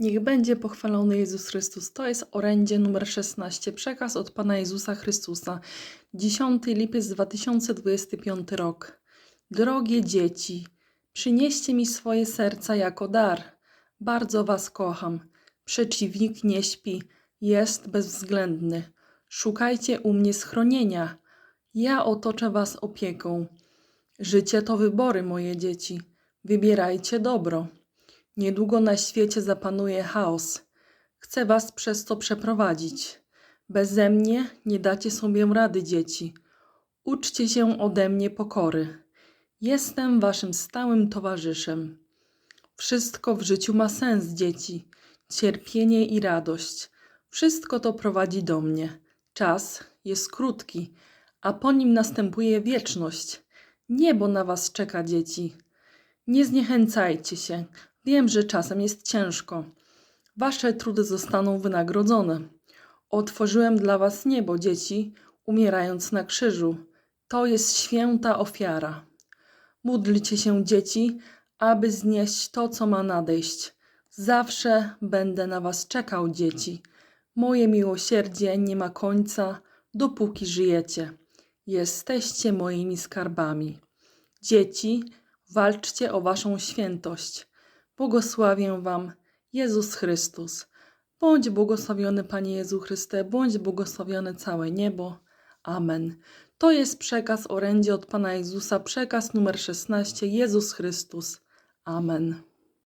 Niech będzie pochwalony Jezus Chrystus. To jest orędzie numer 16, przekaz od Pana Jezusa Chrystusa. 10 lipiec 2025 rok. Drogie dzieci, przynieście mi swoje serca jako dar. Bardzo was kocham. Przeciwnik nie śpi, jest bezwzględny. Szukajcie u mnie schronienia. Ja otoczę was opieką. Życie to wybory, moje dzieci. Wybierajcie dobro. Niedługo na świecie zapanuje chaos. Chcę was przez to przeprowadzić. Beze mnie nie dacie sobie rady, dzieci. Uczcie się ode mnie pokory. Jestem waszym stałym towarzyszem. Wszystko w życiu ma sens, dzieci. Cierpienie i radość. Wszystko to prowadzi do mnie. Czas jest krótki, a po nim następuje wieczność. Niebo na was czeka, dzieci. Nie zniechęcajcie się. Wiem, że czasem jest ciężko. Wasze trudy zostaną wynagrodzone. Otworzyłem dla was niebo, dzieci, umierając na krzyżu. To jest święta ofiara. Módlcie się, dzieci, aby znieść to, co ma nadejść. Zawsze będę na was czekał, dzieci. Moje miłosierdzie nie ma końca, dopóki żyjecie. Jesteście moimi skarbami. Dzieci, walczcie o waszą świętość. Błogosławię wam Jezus Chrystus. Bądź błogosławiony Panie Jezu Chryste, bądź błogosławione całe niebo. Amen. To jest przekaz orędzie od Pana Jezusa, przekaz numer 16, Jezus Chrystus. Amen.